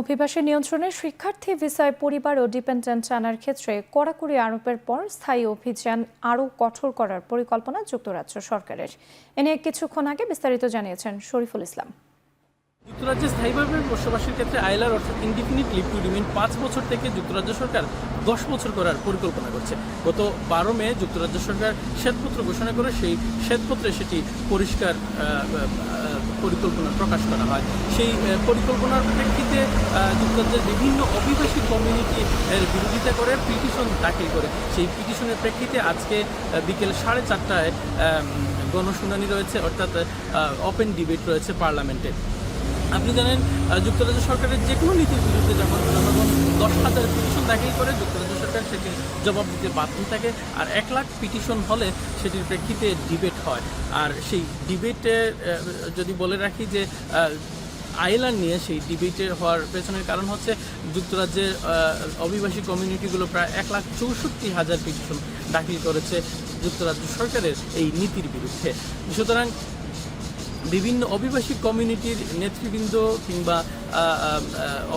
অভিবাসী নিয়ন্ত্রণে শিক্ষার্থী ভিসায় পরিবার ও ডিপেন্ডেন্ট আনার ক্ষেত্রে কড়াকড়ি আরোপের পর স্থায়ী অভিযান আরও কঠোর করার পরিকল্পনা যুক্তরাজ্য সরকারের। এ নিয়ে কিছুক্ষণ আগে বিস্তারিত জানিয়েছেন শরীফুল ইসলাম। যুক্তরাজ্যে স্থায়ীভাবে বসবাসের ক্ষেত্রে আইলার অর্থাৎ ইনডিফিনিট লিভ টু রিমেইন পাঁচ বছর থেকে যুক্তরাজ্য সরকার দশ বছর করার পরিকল্পনা করছে। গত বারো মে যুক্তরাজ্য সরকার শ্বেতপত্র ঘোষণা করে সেই শ্বেতপত্রে সেটি পরিষ্কার পরিকল্পনা প্রকাশ করা হয়। সেই পরিকল্পনার প্রেক্ষিতে যুক্তরাজ্যের বিভিন্ন অভিবাসী কমিউনিটি এর বিরোধিতা করে পিটিশন দাখিল করে। সেই পিটিশনের প্রেক্ষিতে আজকে বিকেল সাড়ে চারটায় গণশুনানি রয়েছে, অর্থাৎ ওপেন ডিবেট রয়েছে পার্লামেন্টে। আপনি জানেন যুক্তরাজ্য সরকারের যে কোনো নীতির বিরুদ্ধে যখন জনগণ দশ হাজার পিটিশন দাখিল করে, যুক্তরাজ্য সরকার সেটির জবাব দিতে বাধ্য থাকে আর এক লাখ পিটিশন হলে সেটির প্রেক্ষিতে ডিবেট হয়। আর সেই ডিবেটে যদি বলে রাখি যে আইল্যান্ড নিয়ে সেই ডিবেটের হওয়ার পেছনের কারণ হচ্ছে যুক্তরাজ্যের অভিবাসী কমিউনিটিগুলো প্রায় এক লাখ চৌষট্টি হাজার পিটিশন দাখিল করেছে যুক্তরাজ্য সরকারের এই নীতির বিরুদ্ধে। সুতরাং বিভিন্ন অভিবাসী কমিউনিটির নেতৃবৃন্দ কিংবা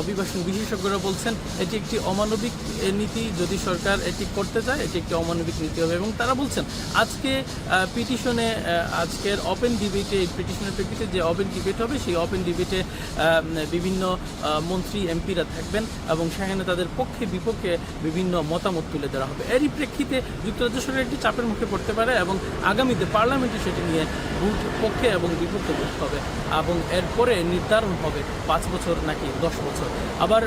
অভিবাসন বিশেষজ্ঞরা বলছেন, এটি একটি অমানবিক নীতি। যদি সরকার এটি করতে চায়, এটি একটি অমানবিক নীতি হবে। এবং তারা বলছেন, আজকে পিটিশনে আজকের ওপেন ডিবেটে পিটিশনের প্রেক্ষিতে যে ওপেন ডিবেট হবে, সেই ওপেন ডিবেটে বিভিন্ন মন্ত্রী, এমপিরা থাকবেন এবং সেখানে তাদের পক্ষে, বিপক্ষে বিভিন্ন মতামত তুলে ধরা হবে। এরই প্রেক্ষিতে যুক্তরাজ্য সরকার একটি চাপের মুখে পড়তে পারে এবং আগামীতে পার্লামেন্টে সেটি নিয়ে ভোট পক্ষে এবং বিপক্ষে ভোট হবে এবং এরপরে নির্ধারণ হবে পাঁচ বছর নাকি দশ বছর। আবার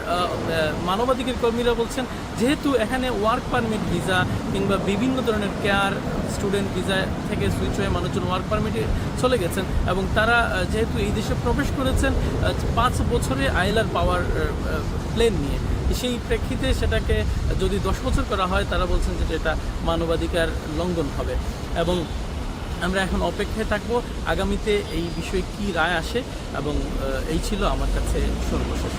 মানবাধিকার কর্মীরা বলছেন, যেহেতু এখানে ওয়ার্ক পারমিট ভিসা কিংবা বিভিন্ন ধরনের কেয়ার স্টুডেন্ট ভিসা থেকে সুইচ হয়ে মানুষজন ওয়ার্ক পারমিটে চলে গেছেন এবং তারা যেহেতু এই দেশে প্রবেশ করেছেন পাঁচ বছরে আইলার পাওয়ার প্লেন নিয়ে। সেই প্রেক্ষিতে সেটাকে যদি দশ বছর করা হয়, তারা বলছেন যে এটা মানবাধিকার লঙ্ঘন হবে। এবং আমরা এখন অপেক্ষায় থাকব আগামীতে এই বিষয়ে কি রায় আসে এবং এই ছিল আমার কাছে সর্বশেষ।